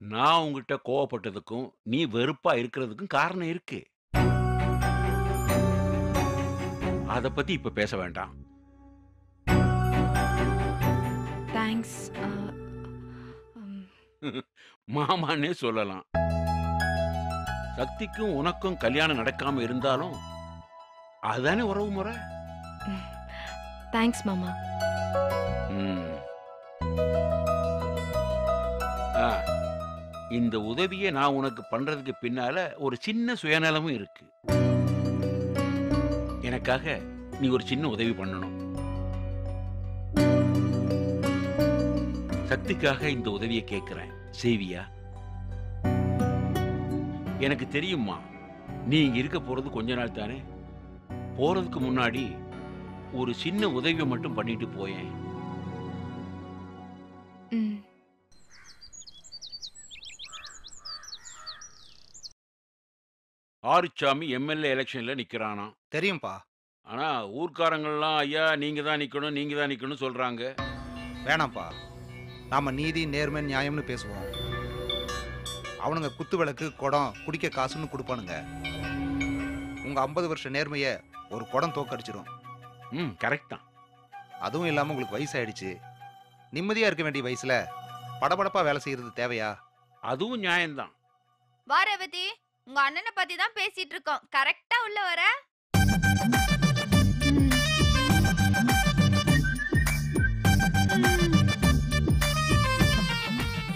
நான் உங்ககிட்ட கோவப்பட்டதுக்கும் நீ வெறுப்பா இருக்கிறதுக்கும் காரணம் இருக்கு. அத பத்தி இப்ப பேச வேண்டாம். தேங்க்ஸ் மாமான்னே சொல்லலாம். சக்திக்கும் உனக்கும் கல்யாணம் நடக்காம இருந்தாலும் அதுதானே உறவு முறை? தேங்க்ஸ் மாமா. ம். ஆ, இந்த உதவியை நான் உனக்கு பண்றதுக்கு பின்னால ஒரு சின்ன சுயநலமும் இருக்கு. எனக்காக நீ ஒரு சின்ன உதவி பண்ணணும். சக்திக்காக இந்த உதவியை கேட்கிறேன். செய்வியா எனக்கு தெரியுமா நீ இங்க இருக்க போறது கொஞ்ச நாள் தானே? போறதுக்கு முன்னாடி ஒரு சின்ன உதவியை மட்டும் பண்ணிட்டு போயேன். ஆறுச்சாமி எம்எல்ஏ எலெக்ஷன்ல நிக்கிறானா தெரியும்பா. ஆனா ஊர்க்காரங்கள்லாம் ஐயா நீங்க தான் நிக்கணும் நீங்க தான் நிக்கணும் சொல்றாங்க. வேணாம்ப்பா நாம நீதி நேர்மை நியாயம்னு பேசுவோம். அவனுங்க குத்து விளக்கு குடம் குடிக்க காசுன்னு கொடுப்பானுங்க. உங்க ஐம்பது வருஷ நேர்மையை ஒரு குடம் தோக்கடிச்சிடும் ம் கரெக்ட் தான். அதுவும் இல்லாம உங்களுக்கு வயசாயிடுச்சு. நிம்மதியா இருக்க வேண்டிய வயசுல படபடப்பா வேலை செய்யறது தேவையா? அதுவும் நியாயம்தான். வா ரேவதி உங்க அண்ணனை பத்தி தான் பேசிட்டு இருக்கோம். கரெக்டா உள்ள வர?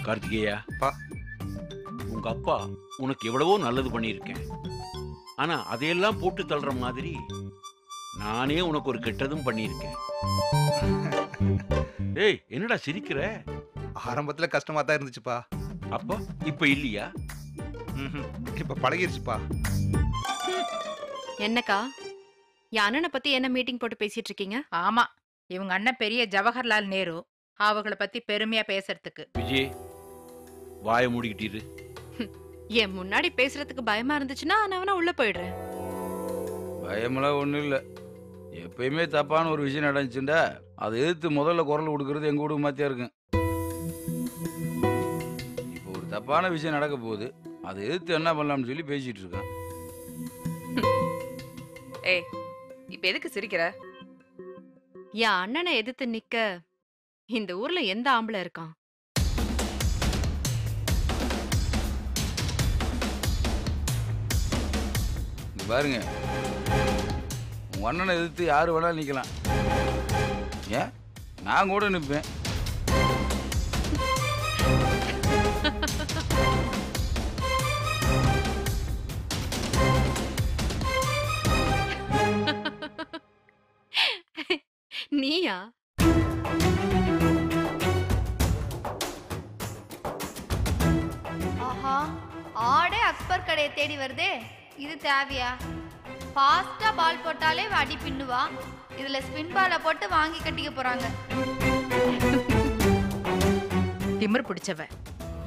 கார்த்திகேயா பா. உங்க அப்பா உனக்கு எவ்வளவோ நல்லது பண்ணியிருக்கேன். ஆனா அதையெல்லாம் போட்டு தள்ளுற மாதிரி நானே உனக்கு ஒரு கெட்டதும் பண்ணியிருக்கேன். ஏய் என்னடா சிரிக்கிற? ஆரம்பத்துல கஷ்டமா தான் இருந்துச்சுப்பா. அப்போ இப்ப இல்லையா. இப்ப பழகிருச்சுப்பா. என்னக்கா? என் அண்ணனை பத்தி என்ன மீட்டிங் போட்டு பேசிட்டு இருக்கீங்க? ஆமா. இவங்க அண்ணன் பெரிய ஜவஹர்லால் நேரு. அவங்கள பத்தி பெருமையா பேசுறதுக்கு. விஜய் வாயை மூடிக்கிட்டீரு என் முன்னாடி பேசுறதுக்கு பயமா இருந்துச்சுன்னா நான் வேணா உள்ள போயிடுறேன். பயமெல்லாம் ஒன்றும் இல்லை. எப்பயுமே தப்பான ஒரு விஷயம் நடந்துச்சுண்டா அதை எதிர்த்து முதல்ல குரல் கொடுக்கறது எங்கள் குடும்ப மாத்தியா இருக்கும். இப்போ ஒரு தப்பான விஷயம் நடக்க போகுது. அதை எதிர்த்து என்ன பண்ணலாம்னு சொல்லி பேசிட்டு இருக்கேன் ஏய் இப்ப எதுக்கு சிரிக்கிற? என் அண்ணனை எதிர்த்து நிக்க இந்த ஊர்ல எந்த ஆம்பளை இருக்கான்? இங்க பாருங்க. உங்க அண்ணனை எதிர்த்து யார் வேணாலும் நிற்கலாம் ஏன்? நான் கூட நிற்பேன் நீயா? ஆஹா ஆடே அக்பர் கடையை தேடி வருதே. இது தேவையா? ஃபாஸ்டா பால் போட்டாலே அடி பின்னுவா? இதுல ஸ்பின் பாலை போட்டு வாங்கி கட்டிக்க போறாங்க. திமிர் பிடிச்சவ.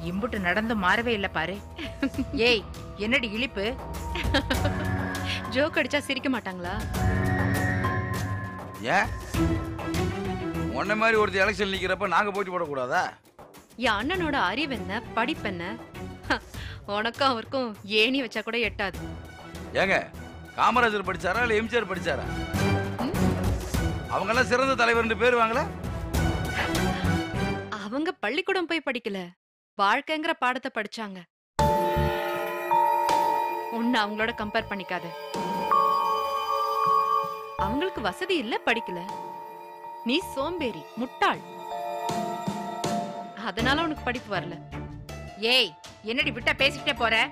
இம்புட்டு நடந்து மாறவே இல்ல பாரு. ஏய் என்னடி இழிப்பு? ஜோக் அடிச்சா சிரிக்க மாட்டாங்களா? ஏன்? உன்ன மாதிரி ஒருத்தர் எலெக்ஷன் நிற்கிறப்ப நாங்கள் போட்டி போடக்கூடாதா? என் அண்ணனோட அறிவு என்ன படிப்பென்ன உனக்கும் அவருக்கும் ஏணி வச்சா கூட எட்டாது. ஏங்க காமராஜர் படிச்சாரா இல்லை எம்ஜிஆர் படிச்சாரா? ம்? அவங்கெல்லாம் சிறந்த தலைவர்னு பேர் வாங்கல? அவங்க பள்ளிக்கூடம் போய் படிக்கல. வாழ்க்கைங்கிற பாடத்தை படிச்சாங்க. உன்னை அவங்களோட கம்பேர் பண்ணிக்காத. அவங்களுக்கு வசதி இல்ல படிக்கல. நீ சோம்பேறி முட்டாள். அதனால உனக்கு படிப்பு வரல. ஏய் என்னடி விட்டா பேசிக்கிட்டே போற?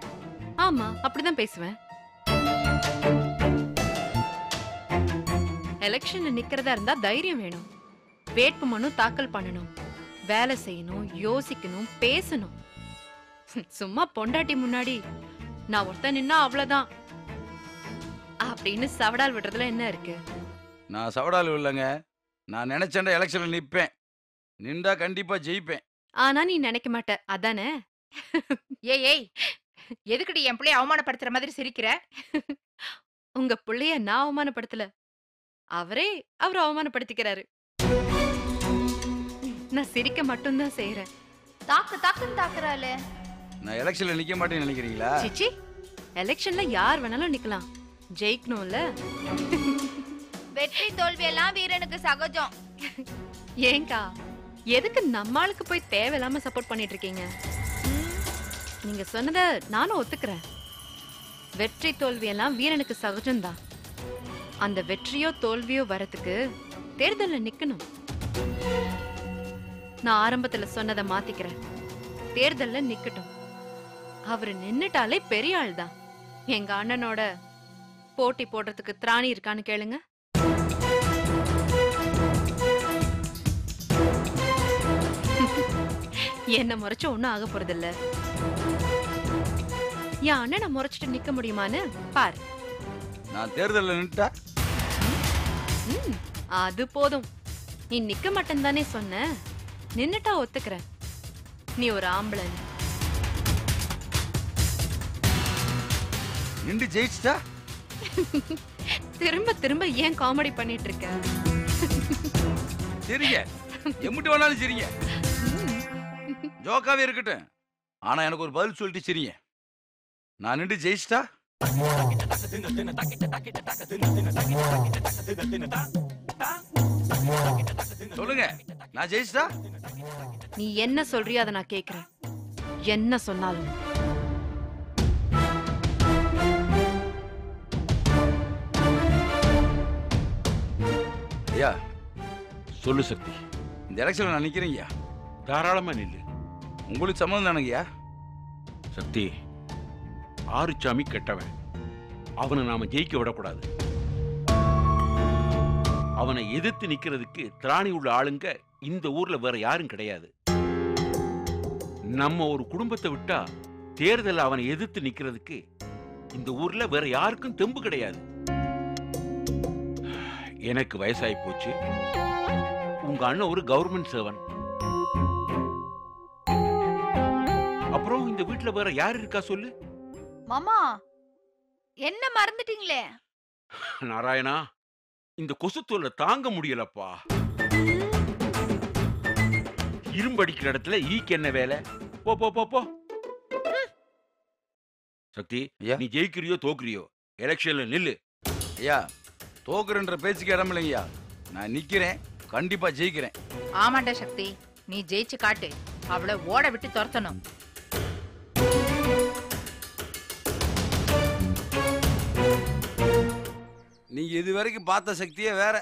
ஆமா அப்படிதான் பேசுவேன். எலெக்ஷன்ல நிக்கிறதா இருந்தா தைரியம் வேணும். வேட்பு மனு தாக்கல் பண்ணணும். வேலை செய்யணும் யோசிக்கணும் பேசணும். சும்மா பொண்டாட்டி முன்னாடி. நான் ஒருத்தன் நின்னா அவ்வளவுதான். அப்படின்னு சவடால் விடுறதுல என்ன இருக்கு? நான் சவடால் இல்லைங்க நான் நினைச்சேன்டா எலெக்ஷனில் நிற்பேன் நின்றா கண்டிப்பாக ஜெயிப்பேன். ஆனா நீ நினைக்க மாட்ட. அதானே? ஏய் ஏய். எதுக்குடி என் பிள்ளைய அவமானப்படுத்துற மாதிரி சிரிக்கிற? உங்க புள்ளைய நான் அவமானப்படுத்தல. அவரே அவர் அவமானப்படுத்திக்கிறாரு. நான் சிரிக்க மட்டும்தான் செய்யறேன் தாக்கு தாக்குன்னு தாக்குறாளே. நான் எலெக்ஷன்ல நிக்க மாட்டேன்னு நினைக்கிறீங்களா? சிச்சி எலெக்ஷன்ல யார் வேணாலும் நிக்கலாம். ஜெயிக்கணும்ல? வெற்றி தோல்வி எல்லாம் வீரனுக்கு சகஜம். ஏங்கா எதுக்கு நம்மளுக்கு போய் தேவையில்லாம சப்போர்ட் பண்ணிட்டு இருக்கீங்க நீங்க சொன்னத நானும் ஒத்துக்கிறேன். வெற்றி தோல்வி எல்லாம் வீரனுக்கு சகஜம்தான். அந்த வெற்றியோ தோல்வியோ வரதுக்கு தேர்தல்ல நிக்கணும். நான் ஆரம்பத்துல சொன்னதை மாத்திக்கிறேன். தேர்தல்ல நிக்கட்டும். அவரு நின்னுட்டாலே பெரிய ஆள் தான் எங்க அண்ணனோட போட்டி போடுறதுக்கு திராணி இருக்கான்னு கேளுங்க. என்ன முறைச்ச ஒண்ணும் ஆக போறதில்ல. என் அண்ணனை முறைச்சிட்டு நிக்க முடியுமான்னு பாரு. நான் தேர்தலில் நின்றுட்டா ம், அது போதும். நீ நிக்க மாட்டேன்னு தானே சொன்ன. நின்னுட்டா ஒத்துக்கிறேன் நீ ஒரு ஆம்பளன் நின்று ஜெயிச்சிட்டா? திரும்ப திரும்ப ஏன் காமெடி பண்ணிட்டு இருக்க சரிங்க. எம்பிட்டு வேணாலும் சரிங்க. ஜோக்காவே இருக்கட்டும். ஆனா எனக்கு ஒரு பதில் சொல்லிட்டு சரிங்க. நான் நின்று ஜெயிச்சிட்டா? சொல்லுங்க. நான் ஜெயிச்சிட்டா? நீ என்ன சொல்றியோ அதை நான் கேக்குறேன். என்ன சொன்னாலும். சொல்லு சக்தி. இந்த எலெக்ஷன்ல நான் நிக்கிறேங்க தாராளமா நில்லு. உங்களுக்கு சம்மந்தம் தானுங்கய்யா? சக்தி ஆறுச்சாமி கெட்டவன். அவனை நாம ஜெயிக்க விடக்கூடாது. அவனை எதிர்த்து நிக்கிறதுக்கு திராணி உள்ள ஆளுங்க இந்த ஊர்ல வேற யாரும் கிடையாது. நம்ம ஒரு குடும்பத்தை விட்டா தேர்தல் அவனை எதிர்த்து நிக்கிறதுக்கு இந்த ஊர்ல வேற யாருக்கும் தெம்பு கிடையாது. எனக்கு வயசாகி போச்சு. உங்க அண்ணன் ஒரு கவர்மெண்ட் சேவன் அப்புறம் இந்த வீட்ல வேற யார் இருக்கா சொல்லு. மாமா என்ன மறந்துட்டீங்களே? நாராயணா இந்த கொசுத்தொல்லை தாங்க முடியலப்பா. இரும்படிக்கிற இடத்துல ஈக்கு என்ன வேலை? போ போ போ போ. சக்தி ஐயா. நீ ஜெயிக்கிறியோ தோக்குறியோ? எலெக்ஷன்ல நில்லு. ஐயா தோக்குறன்ற பேச்சுக்கு இடம் இல்லைங்கய்யா. நான் நிக்கிறேன். கண்டிப்பா ஜெயிக்கிறேன். ஆமாண்டா சக்தி. நீ ஜெயிச்சு காட்டு. அவளை ஓட விட்டு துரத்தணும். நீங்க இது வரைக்கும் பார்த்த சக்தியே வேற.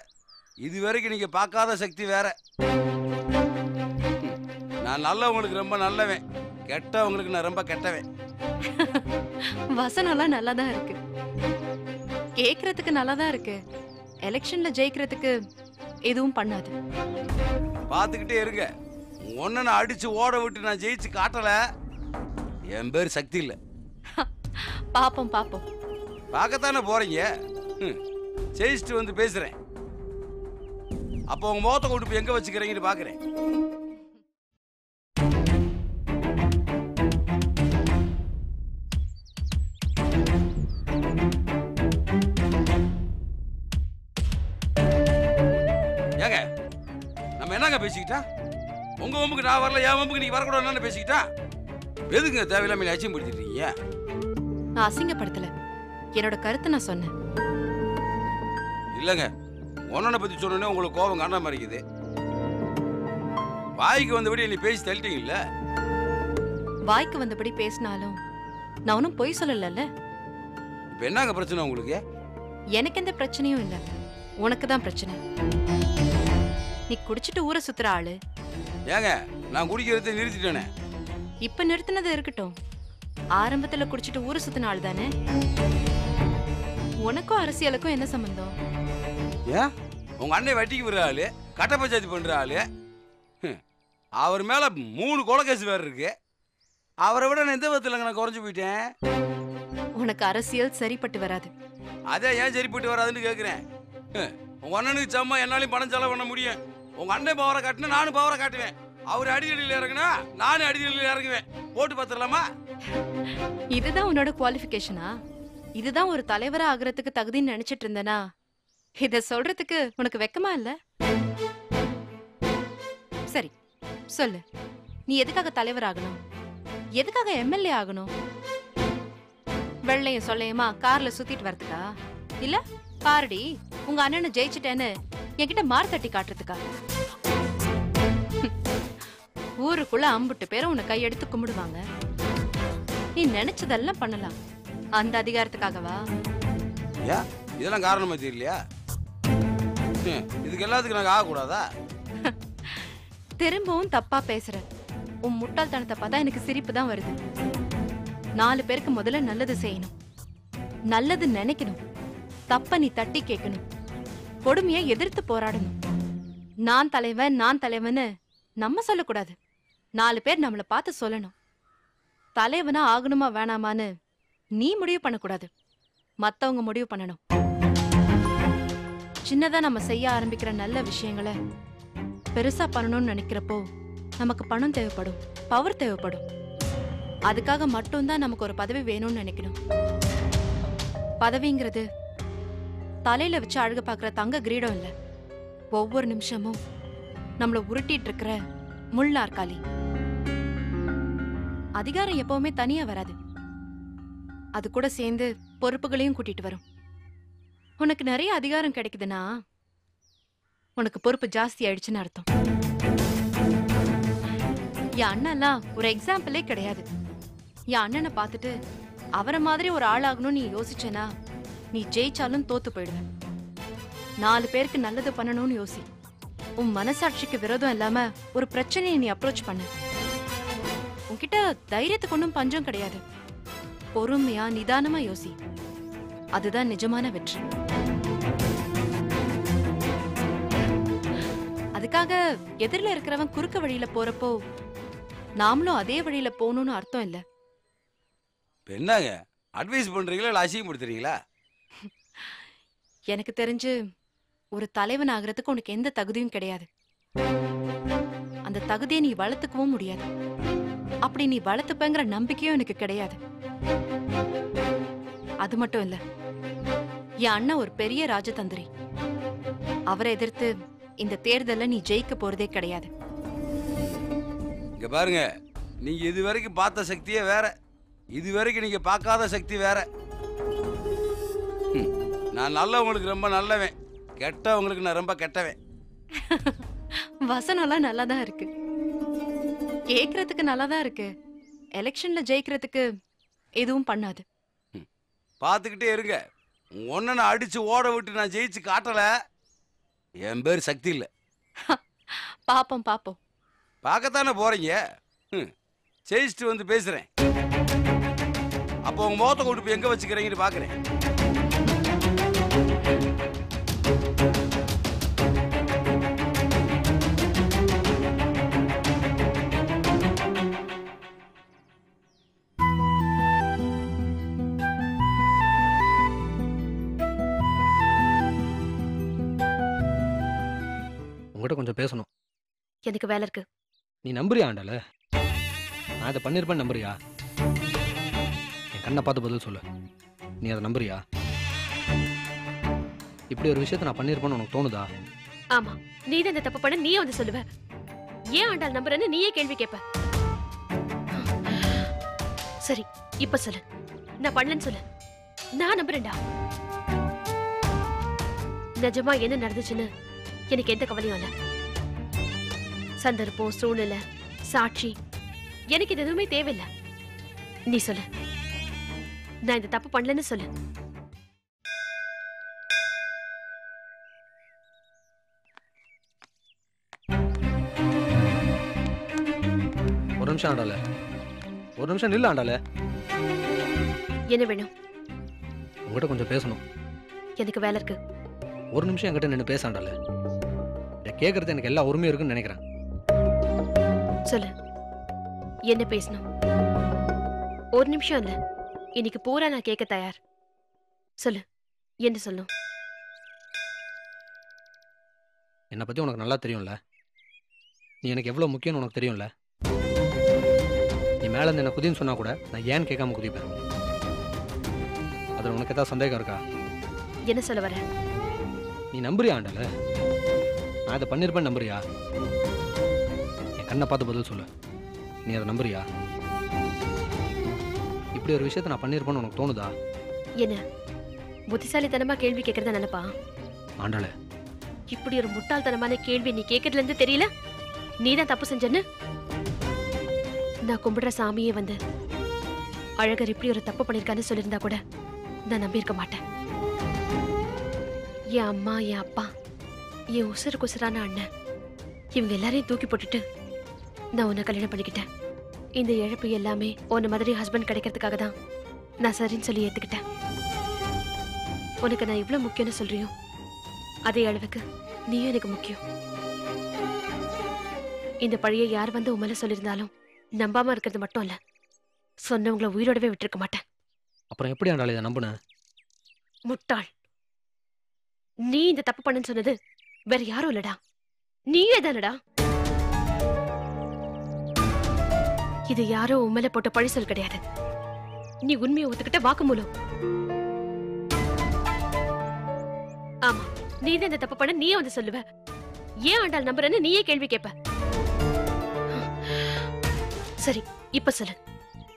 இது வரைக்கும் நீங்க பார்க்காத சக்தி வேற. நான் நல்லவங்களுக்கு ரொம்ப நல்லவன். கெட்டவங்களுக்கு நான் ரொம்ப கெட்டவன். வசனம்லாம் நல்லா தான் இருக்கு. கேக்குறதுக்கு நல்லா தான் இருக்கு எலெக்ஷன்ல ஜெயிக்கிறதுக்கு எதுவும் பண்ணாது. பார்த்துக்கிட்டே இருங்க. ஒன்ன நான் அடிச்சு ஓட விட்டு நான் ஜெயிச்சு காட்டல. என் பேர் சக்தி இல்லை. பாப்போம் பாப்போம். பார்க்கத்தானே போறீங்க. ஜெயிச்சுட்டு வந்து பேசுறேன். அப்போ உங்க முகத்தை கொண்டு போய் எங்க வச்சுக்கிறீங்கன்னு பாக்குறேன் ஏங்க நம்ம என்னங்க பேசிக்கிட்டா? உங்க வம்புக்கு நான் வரல என் வம்புக்கு நீங்க வரக்கூடாதுன்னு பேசிக்கிட்டா? எதுங்க தேவையில்லாம அச்சியம் படுத்திட்டு நான் அசிங்கப்படுத்தல. என்னோட கருத்தை நான் சொன்னேன். இல்லைங்க. ஒன்னனை பத்தி சொன்னோன்னே உங்களுக்கு கோபம் காண மாதிரிக்குது வாய்க்கு வந்தபடி நீ பேசி தள்ளிட்டீங்கல்ல? வாய்க்கு வந்தபடி பேசினாலும் நான் ஒன்றும் பொய் சொல்லலல்ல. இப்போ என்னங்க பிரச்சனை உங்களுக்கு? எனக்கு எந்த பிரச்சனையும் இல்ல. உனக்கு தான் பிரச்சனை. நீ குடிச்சிட்டு ஊரை சுத்துற ஆளு. ஏங்க நான் குடிக்கிறத நிறுத்திட்டேனே. இப்ப நிறுத்தினது இருக்கட்டும். ஆரம்பத்துல குடிச்சிட்டு ஊரை சுத்தின ஆள் தானே? உனக்கும் அரசியலுக்கும் என்ன சம்பந்தம்? ஏன் உங்க அண்ணன் வட்டிக்கு விடுற ஆளு கட்ட பஞ்சாயத்து பண்ற ஆளு. ஹம். அவர் மேல மூணு கொலைகேஸ் வேற இருக்கு. அவரை விட நான் எந்த விதத்துலங்க நான் குறைஞ்சு போயிட்டேன்? உனக்கு அரசியல் சரிப்பட்டு வராது. அதே ஏன் சரிப்பட்டு வராதுன்னு கேட்குறேன் உங்க அண்ணனுக்கு சம்மா என்னாலையும் பணம் செலவு பண்ண முடியும். உங்க அண்ணன் பவரை காட்டினா நானும் பவரை காட்டுவேன். அவர் அடிதடியில் இறங்குனா நானும் அடிதடியில் இறங்குவேன். போட்டு பார்த்துடலாமா? இதுதான் உன்னோட குவாலிஃபிகேஷனா இதுதான் ஒரு தலைவரா ஆகுறதுக்கு தகுதின்னு நினைச்சிட்டு இருந்தனா? இத சொல்றதுக்கு உனக்கு வெக்கமா இல்ல? சரி சொல்லு. நீ எதுக்காக தலைவர் ஆகணும்? எதுக்காக எம்எல்ஏ ஆகணும்? வெள்ளையும் சொல்லையுமா கார்ல சுத்திட்டு வரதுக்கா? இல்ல பாருடி உங்க அண்ணனை ஜெயிச்சிட்டேன்னு என்கிட்ட மார் தட்டி காட்டுறதுக்கா ஊருக்குள்ள அம்புட்டு பேரும் உன்னை கையெடுத்து கும்பிடுவாங்க. நீ நினைச்சதெல்லாம் பண்ணலாம். அந்த அதிகாரத்துக்காகவா? இதெல்லாம் காரணமா தெரியலையா? இதுக்கு எல்லாத்துக்கும் நாங்கள் ஆகக்கூடாதா? திரும்பவும் தப்பா பேசுற. உன் முட்டாள்தனத்தை பார்த்தா எனக்கு சிரிப்பு தான் வருது. நாலு பேருக்கு முதல்ல நல்லது செய்யணும். நல்லது நினைக்கணும். தப்ப நீ தட்டி கேட்கணும். கொடுமையை எதிர்த்து போராடணும் நான் தலைவன் நான் தலைவன்னு நம்ம சொல்லக்கூடாது. நாலு பேர் நம்மள பார்த்து சொல்லணும். தலைவனா ஆகணுமா வேணாமான்னு நீ முடிவு பண்ணக்கூடாது. மத்தவங்க முடிவு பண்ணணும். சின்னதா நம்ம செய்ய ஆரம்பிக்கிற நல்ல விஷயங்களை பெருசா பண்ணணும்னு நினைக்கிறப்போ நமக்கு பணம் தேவைப்படும் பவர் தேவைப்படும். அதுக்காக மட்டும்தான் நமக்கு ஒரு பதவி வேணும்னு நினைக்கணும். பதவிங்கிறது தலையில வச்சு அழகு பார்க்குற தங்க கிரீடம் இல்ல. ஒவ்வொரு நிமிஷமும் நம்மள உருட்டிட்டு இருக்கிற முள்நாற்காலி அதிகாரம் எப்பவுமே தனியா வராது. அது கூட சேர்ந்து பொறுப்புகளையும் கூட்டிட்டு வரும். உனக்கு நிறைய அதிகாரம் கிடைக்குதுன்னா உனக்கு பொறுப்பு ஜாஸ்தி ஆயிடுச்சுன்னு அர்த்தம். என் அண்ணன்லாம் ஒரு எக்ஸாம்பிளே கிடையாது. என் அண்ணனை பார்த்துட்டு அவரை மாதிரி ஒரு ஆளாகணும்னு நீ யோசிச்சேனா நீ ஜெயிச்சாலும் தோத்து போயிடுவ. நாலு பேருக்கு நல்லது பண்ணணும்னு யோசி. உன் மனசாட்சிக்கு விரோதம் இல்லாம ஒரு பிரச்சனையை நீ அப்ரோச் பண்ணு. உன்கிட்ட தைரியத்துக்கு ஒன்றும் பஞ்சம் கிடையாது. பொறுமையா நிதானமா யோசி. அதுதான் நிஜமான வெற்றி. அதுக்காக எதிரில் இருக்கிறவன் குறுக்க வழியில போறப்போ நாமளும் அதே வழியில போகணும்னு அர்த்தம் இல்லை. என்னங்க? அட்வைஸ் பண்ணுறீங்களா இல்லை அசிங்கப்படுத்துறீங்களா எனக்கு தெரிஞ்சு ஒரு தலைவன் ஆகிறதுக்கு உனக்கு எந்த தகுதியும் கிடையாது. அந்த தகுதியை நீ வளர்த்துக்கவும் முடியாது. அப்படி நீ வளர்த்துப்பேங்கிற நம்பிக்கையும் எனக்கு கிடையாது. அது மட்டும் இல்ல என் அண்ணன் ஒரு பெரிய ராஜதந்திரி. அவரை எதிர்த்து இந்த தேர்தலில் நீ ஜெயிக்க போறதே கிடையாது. இங்கே பாருங்க நீங்க இது வரைக்கும் பார்த்த சக்தியே வேற. இது வரைக்கும் நீங்கள் பார்க்காத சக்தி வேற. நான் நல்லவங்களுக்கு ரொம்ப நல்லவன். கெட்டவங்களுக்கு நான் ரொம்ப கெட்டவன். வசனம்லாம் நல்லா தான் இருக்கு. கேக்குறதுக்கு நல்லா தான் இருக்கு. எலெக்ஷன்ல ஜெயிக்கிறதுக்கு எதுவும் பண்ணாது. பார்த்துக்கிட்டே இருங்க. ஒன்றை நான் அடித்து ஓட விட்டு நான் ஜெயிச்சு காட்டலை. என் பேர் சக்தி இல்லை. பாப்போம் பாப்போம். பார்க்கத்தானே போறீங்க? ஜெயிச்சுட்டு வந்து பேசுறேன். அப்போ உங்க முகத்தை கொண்டு போய் எங்க வச்சுக்கிறீங்கன்னு பாக்குறேன் உங்ககிட்ட கொஞ்சம் பேசணும். எனக்கு வேலை இருக்கு. நீ நம்புறியா ஆண்டால நான் இதை பண்ணியிருப்பேன் நம்புறியா? என் கண்ணை பார்த்து பதில் சொல்லு. நீ அதை நம்புறியா? இப்படி ஒரு விஷயத்தை நான் பண்ணியிருப்பேன்னு உனக்கு தோணுதா? ஆமா. நீ தான் இந்த தப்பு பண்ண நீயே வந்து சொல்லுவ. ஏன் ஆண்டாள் நம்புறேன்னு நீயே கேள்வி கேட்ப சரி இப்ப சொல்லு. நான் பண்ணலன்னு சொல்லு. நான் நம்புறேன்டா. நிஜமா என்ன நடந்துச்சுன்னு எனக்கு எந்த கவலையும் இல்ல. சந்தர்ப்பம் சூழ்நிலை சாட்சி. எனக்கு இது எதுவுமே தேவையில்லை. நீ சொல்லு. நான் இந்த தப்பு பண்ணலன்னு சொல்லு. ஒரு நிமிஷம் ஆண்டால ஒரு நிமிஷம் நில்ல ஆண்டால என்ன வேணும்? உங்ககிட்ட கொஞ்சம் பேசணும். எனக்கு வேலை இருக்கு. ஒரு நிமிஷம் என்கிட்ட நின்று பேச ஆண்டால இதை கேட்கறது எனக்கு எல்லா உரிமையும் இருக்குன்னு நினைக்கிறேன். சொல்லு. என்ன பேசணும்? ஒரு நிமிஷம் இல்ல. இன்னைக்கு பூரா நான் கேட்க தயார். சொல்லு. என்ன சொல்லணும்? என்னை பற்றி உனக்கு நல்லா தெரியும்ல? நீ எனக்கு எவ்வளோ முக்கியம்னு உனக்கு தெரியும்ல? நீ மேலே இருந்து என்ன குதின்னு சொன்னா கூட நான் ஏன்னு கேட்காம குதிப்பேன். அதில் உனக்கு ஏதாவது சந்தேகம் இருக்கா? என்ன சொல்ல வர? நீ நம்புறியா ஆண்டால நான் இதை பண்ணியிருப்பேன் நம்புறியா? என் கண்ணை பார்த்து பதில் சொல்லு. நீ அதை நம்புறியா? இப்படி ஒரு விஷயத்தை நான் பண்ணியிருப்பேன்னு உனக்கு தோணுதா? என்ன? புத்திசாலித்தனமா கேள்வி கேக்குறதா நினைப்பா? ஆண்டாளே. இப்படி ஒரு முட்டாள்தனமான கேள்வி நீ கேட்கறதுல இருந்து தெரியல? நீதான் தப்பு செஞ்சன்னு? நான் கும்பிடுற சாமியே வந்து அழகர் இப்படி ஒரு தப்பு பண்ணிருக்கான்னு சொல்லியிருந்தா கூட நான் நம்பியிருக்க மாட்டேன். என் அம்மா என் அப்பா என் உசுறு குசுறான அண்ணன். இவங்க எல்லாரையும் தூக்கி போட்டுட்டு நான் உன்னை கல்யாணம் பண்ணிக்கிட்டேன். இந்த இழப்பு எல்லாமே உன்னை மாதிரி ஹஸ்பண்ட் கிடைக்கிறதுக்காக தான் நான் சரின்னு சொல்லி ஏத்துக்கிட்டேன். உனக்கு நான் இவ்வளவு முக்கியம்னு சொல்றியோ? அதே அளவுக்கு நீயும் எனக்கு முக்கியம். இந்த பழைய யார் வந்து உன் மேல சொல்லியிருந்தாலும் நம்பாம இருக்கிறது மட்டும் இல்ல சொன்னவங்கள உயிரோடவே விட்டிருக்க மாட்டேன். அப்புறம் எப்படி ஆண்டாளே இதை நம்புன? முட்டாள். நீ இந்த தப்பு பண்ணுன்னு சொன்னது வேற யாரும் இல்லடா. நீயே தானடா இது யாரோ உண்மையில போட்ட பழி சொல் கிடையாது. நீ உண்மையை ஒத்துக்கிட்ட வாக்குமூலம். ஆமா நீ தான் இந்த தப்பு பண்ண நீயே வந்து சொல்லுவ. ஏன் ஆண்டாள் நம்புறன்னு நீயே கேள்வி கேட்ப சரி இப்ப சொல்லு.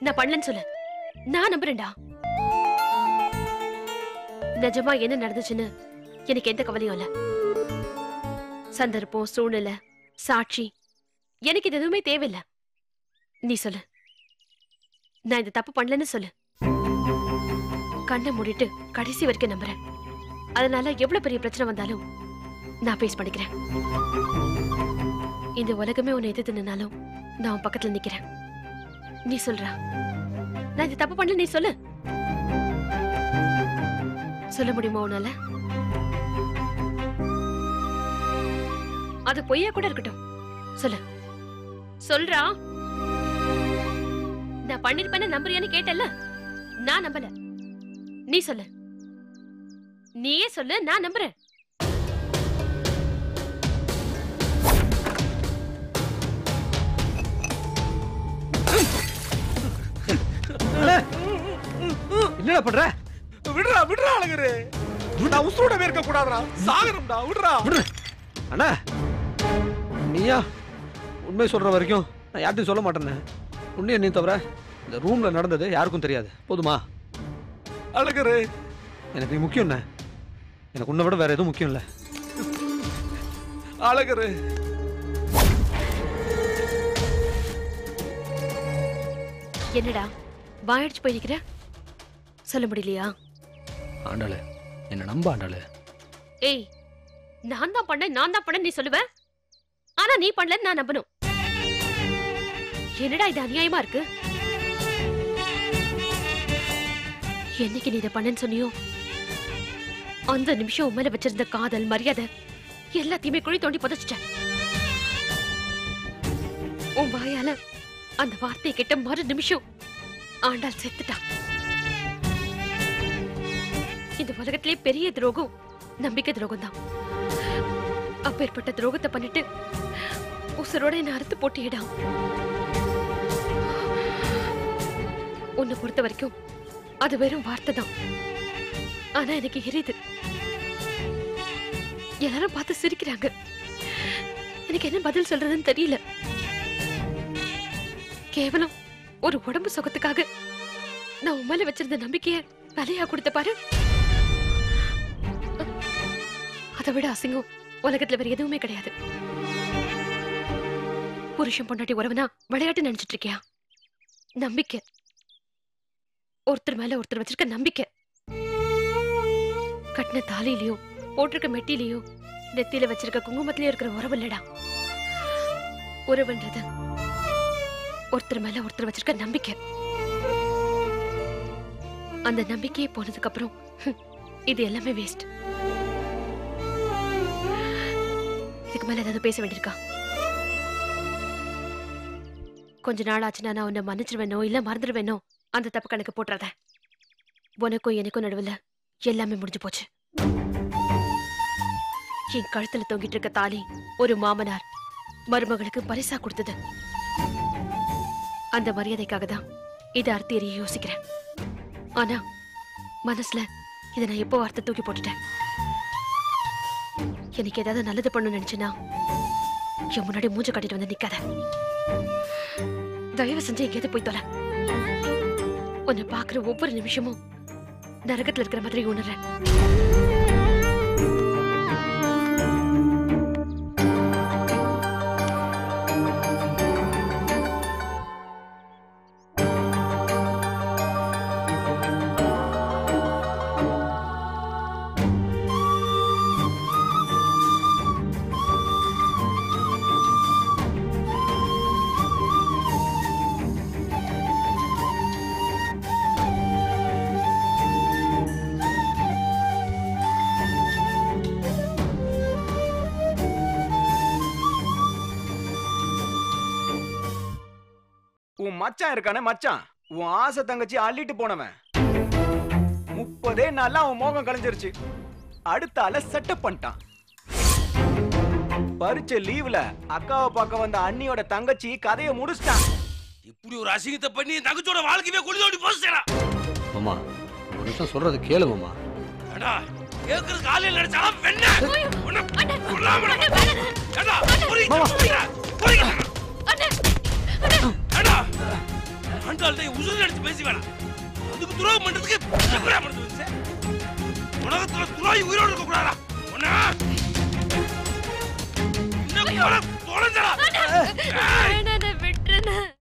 நான் பண்ணலன்னு சொல்லு. நான் நம்புறேன்டா. நிஜமா என்ன நடந்துச்சுன்னு எனக்கு எந்த கவலையும் இல்ல. சந்தர்ப்பம் சூழ்நிலை சாட்சி. எனக்கு இது எதுவுமே தேவையில்ல. நீ சொல்லு. நான் இந்த தப்பு பண்ணலன்னு சொல்லு. கண்ணை மூடிட்டு கடைசி வரைக்கும் நம்புறேன். அதனால எவ்வளவு பெரிய பிரச்சனை வந்தாலும் நான் ஃபேஸ் பண்ணிக்கிறேன். இந்த உலகமே உன்னை எதிர்த்து நின்னாலும் நான் உன் பக்கத்துல நிக்கிறேன். நீ சொல்றா. நான் இந்த தப்பு பண்ணல நீ சொல்லு. சொல்ல முடியுமா உன்னால? அது பொய்யா கூட இருக்கட்டும். சொல்லு. சொல்றா? நான் பண்ணிருப்பேன்னு நம்புறியான்னு கேட்டல நான் நம்பல. நீ சொல்லு. நீயே சொல்லு நான் நம்புறேன். என்னடா பண்ற? விடுறா விடுறா அழகரு. நான் உசுரோடவே இருக்க கூடாதுடா சாகரம்டா விடுறா. அண்ணா நீயா? உண்மை சொல்ற வரைக்கும் நான் யார்ட்டையும் சொல்ல மாட்டேன்னு. உண்மையை நீ தவிர இந்த ரூம்ல நடந்தது யாருக்கும் தெரியாது. போதுமா? அழகரு. எனக்கு நீ முக்கியம் என்ன எனக்கு உன்னை விட வேற எதுவும் முக்கியம் இல்லை அழகரு. என்னடா வாயடிச்சு போய் நிக்கிற சொல்ல முடியலையா? ஆண்டாளு என்ன நம்ப ஆண்டாளு. ஏய் நான் தான் பண்ணேன் நான் தான் பண்ணேன் நீ சொல்லுவ? ஆனா நீ பண்ணலன்னு நான் நம்பணும். என்னடா இது அநியாயமா இருக்கு? என்னைக்கு நீ இதை பண்ணன்னு சொன்னியோ? அந்த நிமிஷம் உன் மேல வச்சிருந்த காதல் மரியாதை எல்லாத்தையுமே குழி தோண்டி புதைச்சிட்டேன். உன் வாயால அந்த வார்த்தையை கிட்ட மறு நிமிஷம் ஆண்டாள் செத்துட்டா. இந்த உலகத்திலே பெரிய துரோகம் நம்பிக்கை துரோகம் தான் அப்பேற்பட்ட துரோகத்தை பண்ணிட்டு உசரோட என்ன அறுத்து போட்டியிடா. உன்னை பொறுத்த வரைக்கும் அது வெறும் வார்த்தை தான். ஆனா எனக்கு எரியுது. எல்லாரும் பார்த்து சிரிக்கிறாங்க. எனக்கு என்ன பதில் சொல்றதுன்னு தெரியல. கேவலம் ஒரு உடம்பு சுகத்துக்காக நான் உன் மேல வச்சிருந்த நம்பிக்கைய விலையா கொடுத்த பாரு. அதை விட அசிங்கம். உலகத்துல வேற எதுவுமே கிடையாது. புருஷன் பொண்டாட்டி உறவுனா விளையாட்டு நினைச்சிட்டு இருக்கியா? நம்பிக்கை. ஒருத்தர் மேல ஒருத்தர் வச்சிருக்க நம்பிக்கை. கட்டின தாலியிலயோ போட்டிருக்க மெட்டிலையோ நெத்தியில வச்சிருக்க குங்குமத்திலயோ இருக்கிற உறவு இல்லடா. உறவுன்றது ஒருத்தர் மேல ஒருத்தர் வச்சிருக்க நம்பிக்கை. அந்த நம்பிக்கையே போனதுக்கு அப்புறம் இது எல்லாமே வேஸ்ட் இதுக்கு மேல ஏதாவது பேச வேண்டியிருக்கா? கொஞ்ச நாள் ஆச்சுன்னா நான் உன்னை மன்னிச்சிருவேனோ இல்ல மறந்துடுவேனோ அந்த தப்பு கணக்கு போட்டுறத. உனக்கும் எனக்கும் நடுவுல எல்லாமே முடிஞ்சு போச்சு. என் கழுத்துல தொங்கிட்டு இருக்க தாலி ஒரு மாமனார் மருமகளுக்கு பரிசா கொடுத்தது. அந்த மரியாதைக்காக தான் இதை அறுத்து எறிய யோசிக்கிறேன். ஆனா மனசுல இதை நான் எப்போ வார்த்தை தூக்கி போட்டுட்டேன்? எனக்கு ஏதாவது நல்லது பண்ணணும்னு நினைச்சுன்னா என் முன்னாடி மூஞ்ச கட்டிட்டு வந்து நிக்காத. தயவு செஞ்சு எங்கேயாவது போய் தொலை. உன்னை பாக்குற ஒவ்வொரு நிமிஷமும் நரகத்துல இருக்கிற மாதிரி உணர்றேன். மச்சான் இருக்கானே மச்சான். உன் ஆசை தங்கச்சி அள்ளிட்டு போனவன். முப்பதே நாள்ல அவன் மோகம் கலைஞ்சிருச்சு. அடுத்த ஆள செட்டப் பண்ணிட்டான். பரிச்ச லீவ்ல அக்காவை பார்க்க வந்த அண்ணியோட தங்கச்சி கதையை முடிச்சிட்டான். இப்படி ஒரு அசிங்கத்தை பண்ணி என் தங்கச்சியோட வாழ்க்கையவே குழி தோண்டி போச்சுடா. மாமா ஒரு நிமிஷம் சொல்றது கேளு மாமா. ஏடா கேக்குறதுக்கு ஆளே நினைச்சாலும் வெண்ண. உன்னை கொல்லாம ஏடா புரியுங்க புரியுங்க ஏடா ஆண்டாள்கிட்ட உசுறு அடிச்சு பேசி வேணாம் அதுக்கு துரோகம் பண்றதுக்கு எப்படியா பண்றது வந்துச்சு? உலகத்துல துரோகி உயிரோடு இருக்க கூடாதா? ஒண்ணா இன்னும் தொலைஞ்சடா.